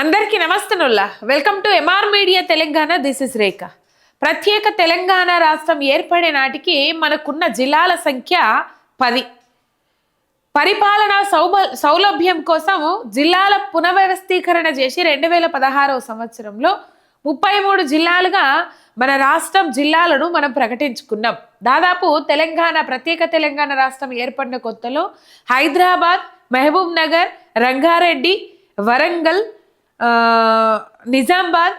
అందరికీ నమస్తనుల్లా. Welcome to MR media Telangana this is Rekha ప్రత్యేక తెలంగాణ రాష్ట్రం ఏర్పడే నాటికి మనకున్న జిల్లాల సంఖ్య పది. పరిపాలనా సౌబ సౌలభ్యం కోసం జిల్లాల పునర్వ్యవస్థీకరణ చేసి రెండు వేల పదహారవ సంవత్సరంలో ముప్పై మూడు జిల్లాలుగా మన రాష్ట్రం జిల్లాలను మనం ప్రకటించుకున్నాం. దాదాపు తెలంగాణ ప్రత్యేక తెలంగాణ రాష్ట్రం ఏర్పడిన కొత్తలో హైదరాబాద్ మహబూబ్ నగర్ రంగారెడ్డి వరంగల్ నిజామాబాద్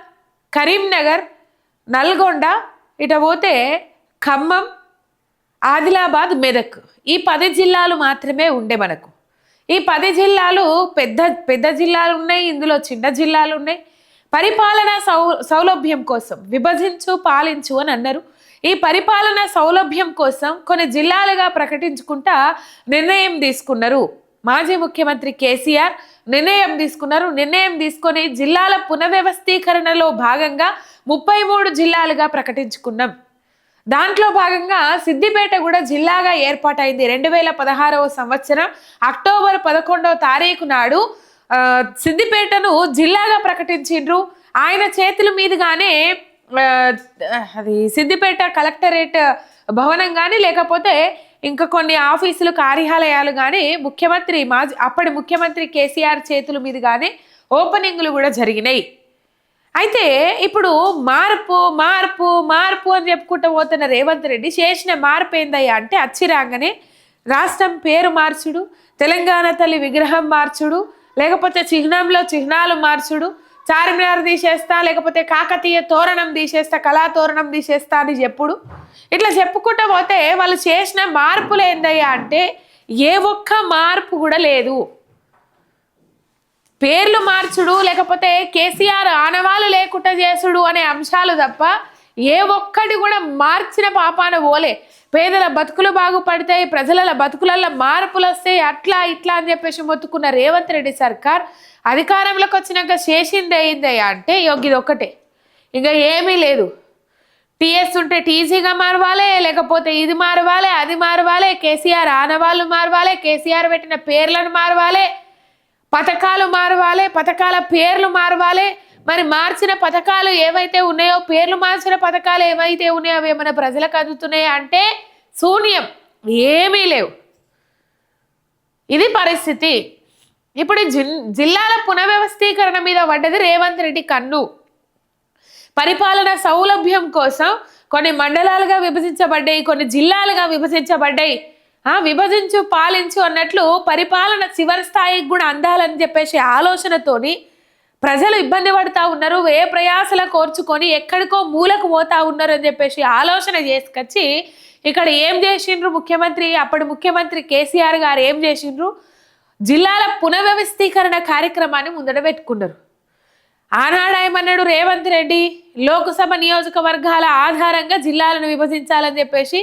కరీంనగర్ నల్గొండ ఇట పోతే ఖమ్మం ఆదిలాబాద్ మెదక్. ఈ పది జిల్లాలు మాత్రమే ఉండే మనకు. ఈ పది జిల్లాలు పెద్ద పెద్ద జిల్లాలు ఉన్నాయి ఇందులో చిన్న జిల్లాలు ఉన్నాయి. పరిపాలనా సౌ సౌలభ్యం కోసం విభజించు పాలించు అని అన్నారు. ఈ పరిపాలనా సౌలభ్యం కోసం కొన్ని జిల్లాలుగా ప్రకటించుకుంటా నిర్ణయం తీసుకున్నారు మాజీ ముఖ్యమంత్రి కేసీఆర్. నిర్ణయం తీసుకున్నారు. నిర్ణయం తీసుకొని జిల్లాల పునర్వ్యవస్థీకరణలో భాగంగా ముప్పై మూడు జిల్లాలుగా ప్రకటించుకున్నాం. దాంట్లో భాగంగా సిద్దిపేట కూడా జిల్లాగా ఏర్పాటైంది. రెండు వేల పదహారవ సంవత్సరం అక్టోబర్ పదకొండవ తారీఖు నాడు సిద్దిపేటను జిల్లాగా ప్రకటించిండ్రు. ఆయన చేతుల మీదుగానే అది సిద్దిపేట కలెక్టరేట్ భవనం కానీ లేకపోతే ఇంకా కొన్ని ఆఫీసులు కార్యాలయాలు కానీ ముఖ్యమంత్రి మాజీ అప్పటి ముఖ్యమంత్రి కేసీఆర్ చేతుల మీదుగానే ఓపెనింగ్లు కూడా జరిగినాయి. అయితే ఇప్పుడు మార్పు మార్పు మార్పు అని చెప్పుకుంటూ పోతున్న రేవంత్ రెడ్డి చేసిన మార్పు ఏందయ్యా అంటే అచ్చిరాగానే రాష్ట్రం పేరు మార్చుడు తెలంగాణ తల్లి విగ్రహం మార్చుడు లేకపోతే చిహ్నంలో చిహ్నాలు మార్చుడు చార్మినార్ తీసేస్తా లేకపోతే కాకతీయ తోరణం తీసేస్తా కళా తోరణం తీసేస్తా అని చెప్పుడు. ఇట్లా చెప్పుకుంటూ పోతే వాళ్ళు చేసిన మార్పులు ఏందయ్యా అంటే ఏ ఒక్క మార్పు కూడా లేదు. పేర్లు మార్చుడు లేకపోతే కేసీఆర్ ఆనవాలు లేకుండా చేసుడు అనే అంశాలు తప్ప ఏ ఒక్కటి కూడా మార్చిన పాపాన పోలే. పేదల బతుకులు బాగుపడతాయి ప్రజల బతుకులలో మార్పులు వస్తాయి అట్లా ఇట్లా అని చెప్పేసి మొత్తుకున్న రేవంత్ రెడ్డి సర్కార్ అధికారంలోకి వచ్చినాక చేసింది అయిందయ్యా అంటే యోగ్యది ఒక్కటే ఇంకా ఏమీ లేదు. టీఎస్ ఉంటే టీజీగా మారవాలే లేకపోతే ఇది మారవాలే అది మారవాలే కేసీఆర్ ఆనవాళ్ళు మారవాలే కేసీఆర్ పెట్టిన పేర్లను మారవాలే పథకాలు మారవాలే పథకాల పేర్లు మారవాలే మరి మార్చిన పథకాలు ఏవైతే ఉన్నాయో పేర్లు మార్చిన పథకాలు ఏవైతే ఉన్నాయో అవి ఏమైనా ప్రజలకు అందుతున్నాయా అంటే శూన్యం. ఏమీ లేవు. ఇది పరిస్థితి. ఇప్పుడు ఈ జిల్లాల పునర్వ్యవస్థీకరణ మీద పడ్డది రేవంత్ రెడ్డి కన్ను. పరిపాలన సౌలభ్యం కోసం కొన్ని మండలాలుగా విభజించబడ్డాయి కొన్ని జిల్లాలుగా విభజించబడ్డాయి. ఆ విభజించు పాలించు అన్నట్లు పరిపాలన చివరి స్థాయికి కూడా అందాలని చెప్పేసి ఆలోచనతోని ప్రజలు ఇబ్బంది పడుతూ ఉన్నారు ఏ ప్రయాసల కోర్చుకొని ఎక్కడికో మూలకు పోతా ఉన్నారు అని చెప్పేసి ఆలోచన చేసుకొచ్చి ఇక్కడ ఏం చేసిండ్రు ముఖ్యమంత్రి? అప్పటి ముఖ్యమంత్రి కేసీఆర్ గారు ఏం చేసిండ్రు? జిల్లాల పునర్వ్యవస్థీకరణ కార్యక్రమాన్ని ముందట పెట్టుకున్నారు. ఆనాడు ఏమన్నాడు? రేవంత్ రెడ్డి లోక్సభ నియోజకవర్గాల ఆధారంగా జిల్లాలను విభజించాలని చెప్పేసి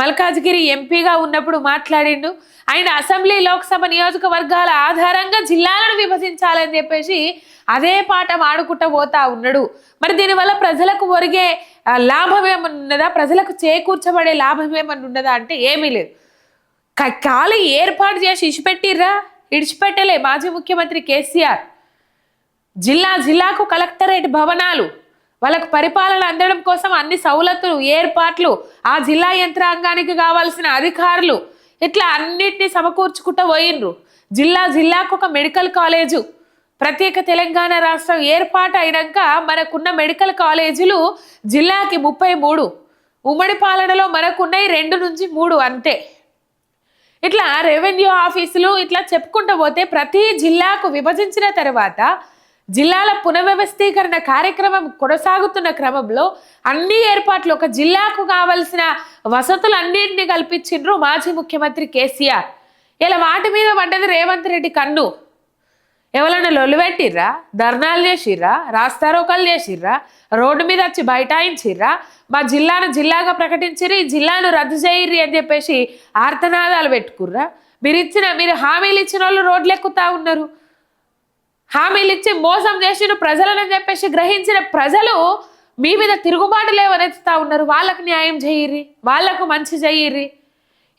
మల్కాజ్గిరి ఎంపీగా ఉన్నప్పుడు మాట్లాడిండు. ఆయన అసెంబ్లీ లోక్సభ నియోజకవర్గాల ఆధారంగా జిల్లాలను విభజించాలని చెప్పేసి అదే పాట ఆడుకుంటూ పోతా ఉన్నాడు. మరి దీనివల్ల ప్రజలకు ఒరిగే లాభం ఏమన్నా ఉన్నదా ప్రజలకు చేకూర్చబడే లాభం ఏమన్నా ఉన్నదా అంటే ఏమీ లేదు. ఖాళీ ఏర్పాటు చేసి ఇడిచిపెట్టిర్రా? ఇడిచిపెట్టలే మాజీ ముఖ్యమంత్రి కేసీఆర్. జిల్లా జిల్లాకు కలెక్టరేట్ భవనాలు. వాళ్ళకు పరిపాలన అందడం కోసం అన్ని సౌలతులు ఏర్పాట్లు ఆ జిల్లా యంత్రాంగానికి కావాల్సిన అధికారులు ఇట్లా అన్నిటినీ సమకూర్చుకుంటూ పోయినరు జిల్లా జిల్లాకు ఒక మెడికల్ కాలేజు. ప్రత్యేక తెలంగాణ రాష్ట్రం ఏర్పాటు అయినాక మనకున్న మెడికల్ కాలేజీలు జిల్లాకి ముప్పై మూడు. ఉమ్మడి పాలనలో మనకున్నాయి రెండు నుంచి మూడు అంతే. ఇట్లా రెవెన్యూ ఆఫీసులు ఇట్లా చెప్పుకుంటూ పోతే ప్రతి జిల్లాకు విభజించిన తర్వాత జిల్లాల పునర్వ్యవస్థీకరణ కార్యక్రమం కొనసాగుతున్న క్రమంలో అన్ని ఏర్పాట్లు ఒక జిల్లాకు కావలసిన వసతులు అన్నింటినీ కల్పించిండ్రు మాజీ ముఖ్యమంత్రి కేసీఆర్. ఇలా వాటి మీద పడ్డది రేవంత్ రెడ్డి కన్ను. ఎవరైనా లొల్లువెట్టిర్రా ధర్నాలు చేసిర్రా? రాస్తారోకలు చేసిర్రా? రోడ్డు మీద వచ్చి బైఠాయించిర్రా? మా జిల్లాను జిల్లాగా ప్రకటించిరి ఈ జిల్లాను రద్దు చేయర్రి అని చెప్పేసి ఆర్తనాదాలు పెట్టుకుర్రా? మీరు ఇచ్చిన మీరు హామీలు ఇచ్చిన వాళ్ళు రోడ్లు ఎక్కుతా ఉన్నారు. హామీలు ఇచ్చి మోసం చేసిన ప్రజలని చెప్పేసి గ్రహించిన ప్రజలు మీ మీద తిరుగుబాటు లేవనెత్తుతా ఉన్నారు. వాళ్ళకు న్యాయం చేయర్రి వాళ్ళకు మంచి చేయిర్రి.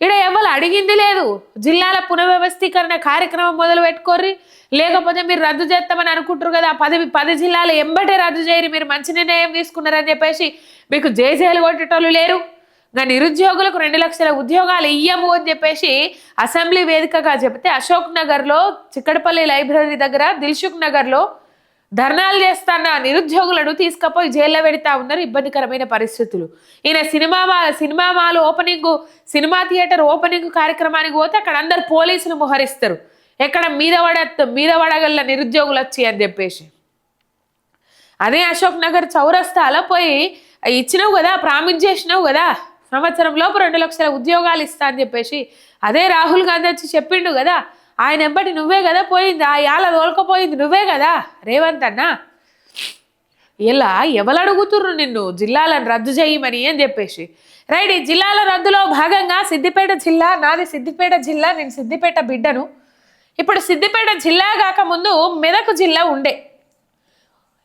ఇక్కడ ఎవరు అడిగింది లేదు. జిల్లాల పునర్వ్యవస్థీకరణ కార్యక్రమం మొదలు పెట్టుకోర్రి. లేకపోతే మీరు రద్దు చేస్తామని అనుకుంటారు కదా పది పది జిల్లాలు ఎంబటే రద్దు చేయరు మీరు మంచి నిర్ణయం తీసుకున్నారని చెప్పేసి మీకు జేజేలు కొట్టేటోళ్ళు లేరు. ఇంకా నిరుద్యోగులకు రెండు లక్షల ఉద్యోగాలు ఇయ్యము అని చెప్పేసి అసెంబ్లీ వేదికగా చెప్తే అశోక్ నగర్లో చిక్కడపల్లి లైబ్రరీ దగ్గర దిల్సుఖ్ నగర్లో ధర్నాలు చేస్తాన్న నిరుద్యోగులను తీసుకుపోయి జైల్లో పెడతా ఉన్నారు ఇబ్బందికరమైన పరిస్థితులు. ఈయన సినిమా మా- cinema mall opening cinema theatre opening కార్యక్రమానికి పోతే అక్కడ అందరు పోలీసులు మోహరిస్తారు. ఎక్కడ మీద పడ మీద పడగల నిరుద్యోగులు వచ్చి అని చెప్పేసి. అదే అశోక్ నగర్ చౌరస్తాలో పోయి ఇచ్చినావు కదా ప్రామిస్ చేసినావు కదా. సంవత్సరం లోపు రెండు లక్షల ఉద్యోగాలు ఇస్తా అని చెప్పేసి అదే రాహుల్ గాంధీ వచ్చి చెప్పిండు కదా ఆయన ఎంబటి నువ్వే కదా పోయింది ఆ యాల తోలుకపోయింది నువ్వే కదా రేవంత్ అన్న. ఇలా ఎవరు అడుగుతుర్రు నిన్ను జిల్లాలను రద్దు చేయమని అని చెప్పేసి. రైట్ ఈ జిల్లాల రద్దులో భాగంగా సిద్దిపేట జిల్లా నాది సిద్దిపేట జిల్లా నేను సిద్దిపేట బిడ్డను. ఇప్పుడు సిద్దిపేట జిల్లా కాకముందు మెదక్ జిల్లా ఉండే.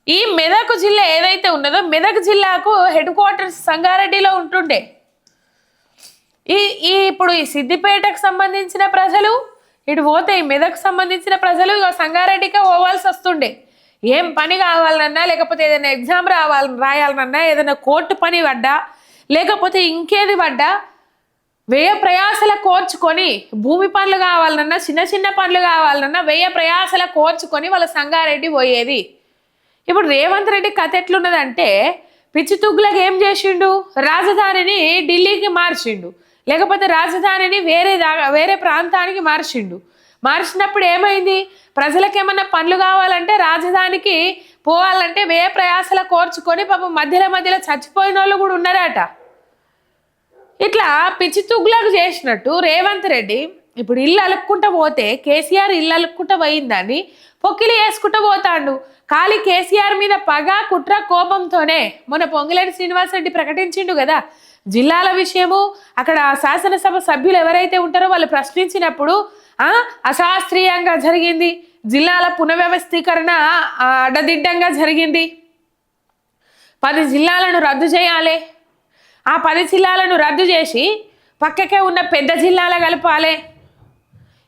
ఈ మెదక్ జిల్లా ఏదైతే ఉన్నదో మెదక్ జిల్లాకు హెడ్ క్వార్టర్స్ సంగారెడ్డిలో ఉంటుండే. ఈ ఈ ఇప్పుడు ఈ సిద్దిపేటకు సంబంధించిన ప్రజలు ఇటు పోతే ఈ మెదక్ సంబంధించిన ప్రజలు ఇక సంగారెడ్డికే పోవాల్సి వస్తుండే. ఏం పని కావాలన్నా లేకపోతే ఏదైనా ఎగ్జామ్ రావాలని రాయాలన్నా ఏదైనా కోర్టు పని పడ్డా లేకపోతే ఇంకేది పడ్డా వ్యయ ప్రయాసల కోర్చుకొని భూమి పనులు కావాలన్నా చిన్న చిన్న పనులు కావాలన్నా వ్యయ ప్రయాసల కోర్చుకొని వాళ్ళ సంగారెడ్డి పోయేది. ఇప్పుడు రేవంత్ రెడ్డి కథ ఎట్లున్నదంటే పిచ్చి తుగ్గులకు ఏం చేసిండు? రాజధానిని ఢిల్లీకి మార్చిండు. లేకపోతే రాజధానిని వేరే దా- వేరే ప్రాంతానికి మార్చిండు. మార్చినప్పుడు ఏమైంది? ప్రజలకు ఏమన్నా పనులు కావాలంటే రాజధానికి పోవాలంటే వే ప్రయాసల కోర్చుకొని పాపం మధ్యలో మధ్యలో చచ్చిపోయిన వాళ్ళు కూడా ఉన్నారట. ఇట్లా పిచ్చి తుగ్గులకు చేసినట్టు రేవంత్ రెడ్డి ఇప్పుడు ఇల్లు అలుక్కుంటూ పోతే కేసీఆర్ ఇల్లు అలుక్కుంటా పోయిందని పొక్కిలి వేసుకుంటూ పోతాండు. ఖాళీ కేసీఆర్ మీద పగ కుట్ర కోపంతోనే మొన్న పొంగిలేని శ్రీనివాసరెడ్డి ప్రకటించిండు కదా. జిల్లాల విషయము అక్కడ శాసనసభ సభ్యులు ఎవరైతే ఉంటారో వాళ్ళు ప్రశ్నించినప్పుడు అశాస్త్రీయంగా జరిగింది. జిల్లాల పునర్వ్యవస్థీకరణ అడ్డదిడ్డంగా జరిగింది. పది జిల్లాలను రద్దు చేయాలి. ఆ పది జిల్లాలను రద్దు చేసి పక్కకే ఉన్న పెద్ద జిల్లాల కలపాలి.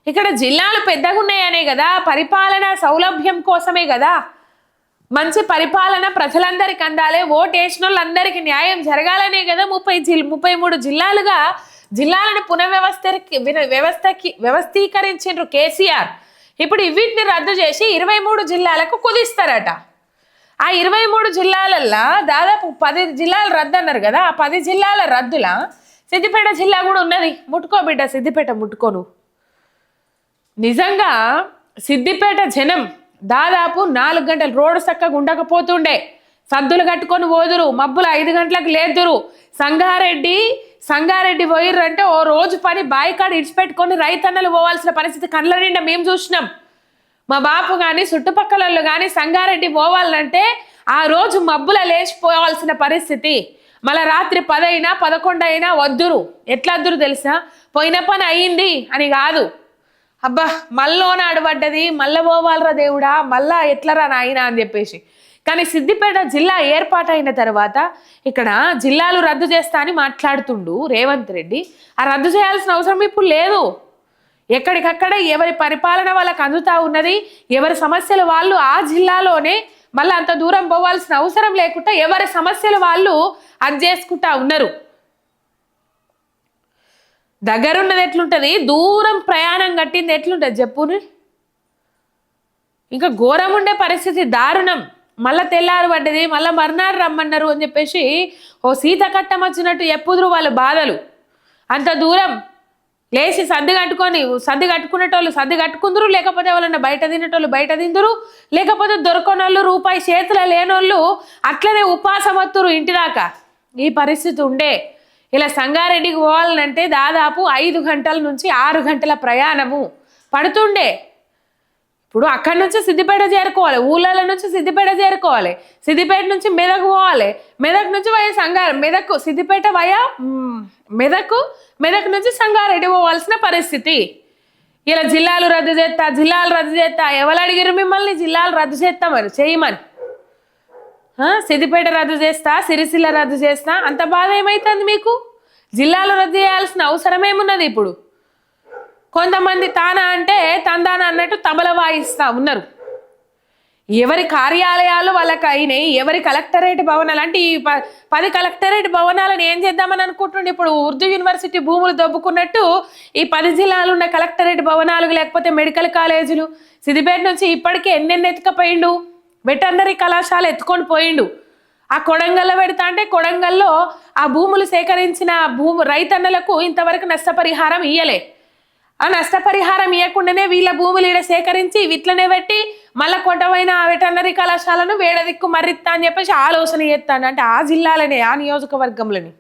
ఇక్కడ జిల్లాలు పెద్దగా ఉన్నాయనే కదా పరిపాలన సౌలభ్యం కోసమే కదా. మంచి పరిపాలన ప్రజలందరికీ అందాలి ఓటు వేసిన వాళ్ళందరికీ న్యాయం జరగాలనే కదా ముప్పై జిల్ ముప్పై మూడు జిల్లాలుగా జిల్లాలను పునర్వ్యవస్థకి విన- వ్యవస్థకి వ్యవస్థీకరించిండ్రు కేసీఆర్. ఇప్పుడు వీటిని రద్దు చేసి ఇరవై మూడు జిల్లాలకు కుదిస్తారట. ఆ ఇరవై మూడు జిల్లాలల్లో దాదాపు పది జిల్లాలు రద్దు అన్నారు కదా ఆ పది జిల్లాల రద్దుల సిద్దిపేట జిల్లా కూడా ఉన్నది. ముట్టుకో బిడ్డ సిద్దిపేట ముట్టుకోను. నిజంగా సిద్దిపేట జనం దాదాపు నాలుగు గంటలు రోడ్డు చక్కగా ఉండకపోతుండే. సద్దులు కట్టుకొని పోదురు మబ్బులు ఐదు గంటలకు లేదురు. సంగారెడ్డి సంగారెడ్డి పోయిర్రు అంటే ఓ రోజు పని బాయికాడ ఇడిచిపెట్టుకొని రైతన్నలు పోవాల్సిన పరిస్థితి కళ్ళ నిండా మేము చూసినాం. మా బాపు కానీ చుట్టుపక్కల కానీ సంగారెడ్డి పోవాలంటే ఆ రోజు మబ్బుల లేచిపోవాల్సిన పరిస్థితి. మళ్ళీ రాత్రి పదైనా పదకొండు అయినా వద్దురు. ఎట్లా వద్దురు తెలుసా? పోయిన పని అయ్యింది అని కాదు. అబ్బా మళ్ళోన అడబడ్డది మళ్ళీ పోవాలరా దేవుడా మళ్ళా ఎట్లరా నాయన అని చెప్పేసి. కానీ సిద్దిపేట జిల్లా ఏర్పాటైన తర్వాత ఇక్కడ జిల్లాలు రద్దు చేస్తా అని మాట్లాడుతుండు రేవంత్ రెడ్డి. ఆ రద్దు చేయాల్సిన అవసరం ఇప్పుడు లేదు. ఎక్కడికక్కడ ఎవరి పరిపాలన వాళ్ళకి అందుతా ఉన్నది ఎవరి సమస్యలు వాళ్ళు ఆ జిల్లాలోనే మళ్ళీ అంత దూరం పోవాల్సిన అవసరం లేకుండా ఎవరి సమస్యలు వాళ్ళు అది చేసుకుంటా ఉన్నారు. దగ్గరున్నది ఎట్లుంటుంది? దూరం ప్రయాణం కట్టింది ఎట్లుంటుంది చెప్పుని ఇంకా ఘోరం ఉండే పరిస్థితి దారుణం. మళ్ళా తెల్లారు పడ్డది మళ్ళీ మర్నాడు రమ్మన్నారు అని చెప్పేసి ఓ సీత కట్టం వచ్చినట్టు ఎప్పుదురు వాళ్ళ బాధలు. అంత దూరం. లేచి సర్ది కట్టుకొని సర్ది కట్టుకునేటోళ్ళు సర్ది కట్టుకుందరు లేకపోతే ఎవరన్నా బయట తినేటోళ్ళు బయట తిందురు లేకపోతే దొరకనోళ్ళు రూపాయి చేతిలో లేనోళ్ళు అట్లనే ఉపాసమత్తురు ఇంటి దాకా. ఈ పరిస్థితి ఉండే. ఇలా సంగారెడ్డికి పోవాలంటే దాదాపు ఐదు గంటల నుంచి ఆరు గంటల ప్రయాణము పడుతుండే. ఇప్పుడు అక్కడి నుంచి సిద్దిపేట చేరుకోవాలి ఊళ్ళల నుంచి సిద్దిపేట చేరుకోవాలి సిద్దిపేట నుంచి మెదక్ పోవాలి మెదక్ నుంచి వయ సంగారం మెదక్ సిద్దిపేట వయ మ్, మెదక్ మెదక్ నుంచి సంగారెడ్డి పోవాల్సిన పరిస్థితి. ఇలా జిల్లాలు రద్దు చేస్తా జిల్లాలు రద్దు చేస్తా ఎవరు అడిగారు మిమ్మల్ని? జిల్లాలు రద్దు చేస్తామని చేయమని. సిద్దిపేట రద్దు చేస్తా సిరిసిల్ల రద్దు చేస్తా అంత బాధ ఏమైతుంది మీకు? జిల్లాలో రద్దు చేయాల్సిన అవసరం ఏమున్నది ఇప్పుడు? కొంతమంది తానా అంటే తందానా అన్నట్టు తబల వాయిస్తా ఉన్నారు. ఎవరి కార్యాలయాలు వాళ్ళకి అయినాయి ఎవరి కలెక్టరేట్ భవనాలు అంటే ఈ ప- పది కలెక్టరేట్ భవనాలను ఏం చేద్దామని అనుకుంటుండే ఇప్పుడు? ఉర్దూ యూనివర్సిటీ భూములు దొబ్బుకున్నట్టు ఈ పది జిల్లాలు ఉన్న కలెక్టరేట్ భవనాలు లేకపోతే మెడికల్ కాలేజీలు? సిద్దిపేట నుంచి ఇప్పటికే ఎన్నెన్ని ఎత్తుకపోయిండు వెటర్నరీ కళాశాల ఎత్తుకొని పోయిండు. ఆ కొడంగల్లో పెడతా అంటే కొడంగల్లో ఆ భూములు సేకరించిన భూము రైతన్నలకు ఇంతవరకు నష్టపరిహారం ఇయ్యలే. ఆ నష్టపరిహారం ఇవ్వకుండానే వీళ్ళ భూములు ఈడ సేకరించి విట్లనే పెట్టి మళ్ళా కొట్టమైన ఆ వెటర్నరీ కళాశాలను వేడదిక్కు మర్రిత్తా అని చెప్పేసి ఆలోచన చేస్తాను అంటే ఆ జిల్లాలనే ఆ నియోజకవర్గంలోని.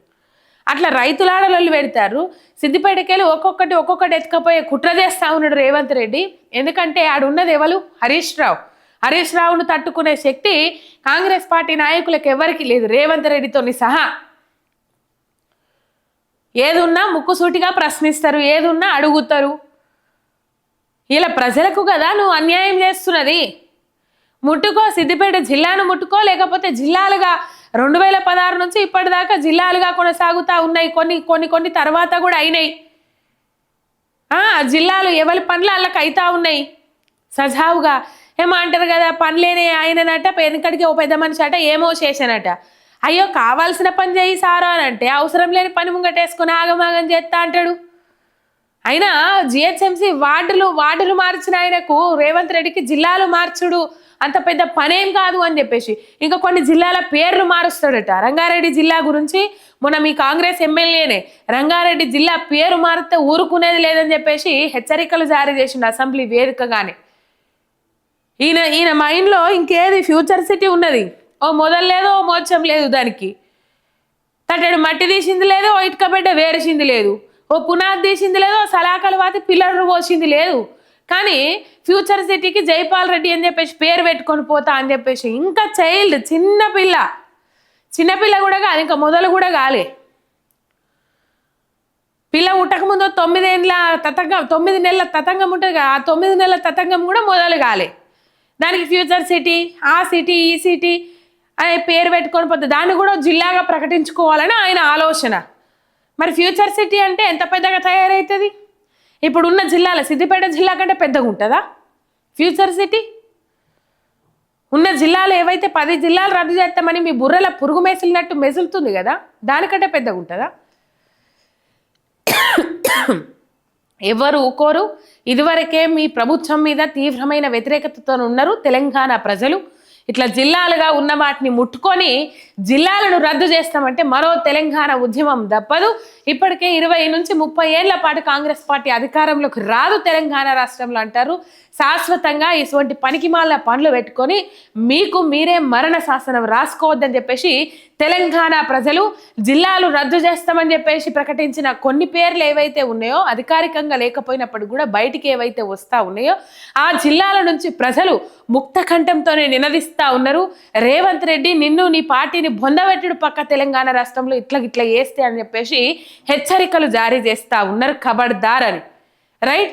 అట్లా రైతులాడలు పెడతారు. సిద్దిపేటకెళ్ళి ఒక్కొక్కటి ఒక్కొక్కటి ఎత్తుకపోయే కుట్ర చేస్తా ఉన్నాడు రేవంత్ రెడ్డి. ఎందుకంటే ఆడున్నది ఎవరు హరీష్ రావు. హరీష్ రావును తట్టుకునే శక్తి కాంగ్రెస్ పార్టీ నాయకులకు ఎవరికి లేదు. రేవంత్ రెడ్డితోని సహా. ఏదున్నా ముక్కుసూటిగా ప్రశ్నిస్తారు ఏదున్నా అడుగుతారు. ఇలా ప్రజలకు కదా నువ్వు అన్యాయం చేస్తున్నది. ముట్టుకో సిద్దిపేట జిల్లాను ముట్టుకో లేకపోతే జిల్లాలుగా రెండు వేల పదహారు నుంచి ఇప్పటిదాకా జిల్లాలుగా కొనసాగుతూ ఉన్నాయి. కొన్ని కొన్ని కొన్ని తర్వాత కూడా అయినాయి. జిల్లాలు ఎవరి పనులు వాళ్ళకి అవుతూ ఉన్నాయి. సజావుగా ఏమో అంటారు కదా పనులేనే ఆయననట వెనకడికి ఓ పెద్ద మనిషి అట ఏమో చేశానట. అయ్యో కావాల్సిన పని చేయి సారా అని అంటే అవసరం లేని పని ముంగటేసుకొని ఆగమాగం చేస్తా అంటాడు. అయినా జిహెచ్ఎంసి వార్డులు వార్డులు మార్చిన ఆయనకు రేవంత్ రెడ్డికి జిల్లాలు మార్చుడు అంత పెద్ద పనేం కాదు అని చెప్పేసి ఇంకా కొన్ని జిల్లాల పేర్లు మారుస్తాడట. రంగారెడ్డి జిల్లా గురించి మొన్న మీ కాంగ్రెస్ ఎమ్మెల్యేనే రంగారెడ్డి జిల్లా పేరు మారితే ఊరుకునేది లేదని చెప్పేసి హెచ్చరికలు జారీ చేసిండు అసెంబ్లీ వేదికగానే. ఈయన ఈయన మైండ్లో ఇంకేది ఫ్యూచర్ సిటీ ఉన్నది. ఓ మొదలు లేదు ఓ మోచం లేదు దానికి. తటడు మట్టి తీసింది లేదు ఓ ఇటుక బిడ్డ వేరేసింది లేదు. ఓ పునాది తీసింది లేదు ఓ సలాకలు వాతి పిల్లలు పోసింది లేదు. కానీ ఫ్యూచర్ సిటీకి జైపాల్ రెడ్డి అని చెప్పేసి పేరు పెట్టుకొని పోతా అని చెప్పేసి ఇంకా చైల్డ్ చిన్న పిల్ల. చిన్నపిల్ల కూడా కాదు ఇంకా మొదలు కూడా కాలే. పిల్ల ఉట్టక ముందు తొమ్మిదేళ్ళ తతంగం తొమ్మిది నెలల తతంగం ఉంటుంది కదా ఆ తొమ్మిది నెలల తతంగం కూడా మొదలు కాలే. దానికి ఫ్యూచర్ సిటీ ఆ సిటీ ఈ సిటీ అనే పేరు పెట్టుకొని పోతే దాన్ని కూడా జిల్లాగా ప్రకటించుకోవాలని ఆయన ఆలోచన. మరి ఫ్యూచర్ సిటీ అంటే ఎంత పెద్దగా తయారవుతుంది ఇప్పుడు ఉన్న జిల్లాల సిద్దిపేట జిల్లా కంటే పెద్దగా ఉంటుందా? Future city? ఉన్న జిల్లాలు ఏవైతే పది జిల్లాలు రద్దు చేస్తామని మీ బుర్రల పురుగు మెసిలినట్టు మెసులుతుంది కదా దానికంటే పెద్దగా ఉంటుందా? ఎవరు ఊకోరు? ఇదివరకే మీ ప్రభుత్వం మీద తీవ్రమైన వ్యతిరేకతతో ఉన్నారు తెలంగాణ ప్రజలు. ఇట్లా జిల్లాలుగా ఉన్న వాటిని ముట్టుకొని జిల్లాలను రద్దు చేస్తామంటే మరో తెలంగాణ ఉద్యమం దప్పదు. ఇప్పటికే ఇరవై నుంచి ముప్పై ఏళ్ళ పాటు కాంగ్రెస్ పార్టీ అధికారంలోకి రాదు తెలంగాణ రాష్ట్రంలో అంటారు శాశ్వతంగా ఇటువంటి పనికిమాల పనులు పెట్టుకొని మీకు మీరే మరణ శాసనం రాసుకోవద్దని చెప్పేసి తెలంగాణ ప్రజలు జిల్లాలు రద్దు చేస్తామని చెప్పేసి ప్రకటించిన కొన్ని పేర్లు ఏవైతే ఉన్నాయో అధికారికంగా లేకపోయినప్పుడు కూడా బయటికి ఏవైతే వస్తూ ఉన్నాయో ఆ జిల్లాల నుంచి ప్రజలు ముక్త కంఠంతోనే నినదిస్తా ఉన్నారు. రేవంత్ రెడ్డి నిన్ను నీ పార్టీని బొందబెట్టుడు పక్క తెలంగాణ రాష్ట్రంలో ఇట్లా ఇట్లా వేస్తే అని చెప్పేసి హెచ్చరికలు జారీ చేస్తా ఉన్నారు ఖబర్దార్ అని. రైట్?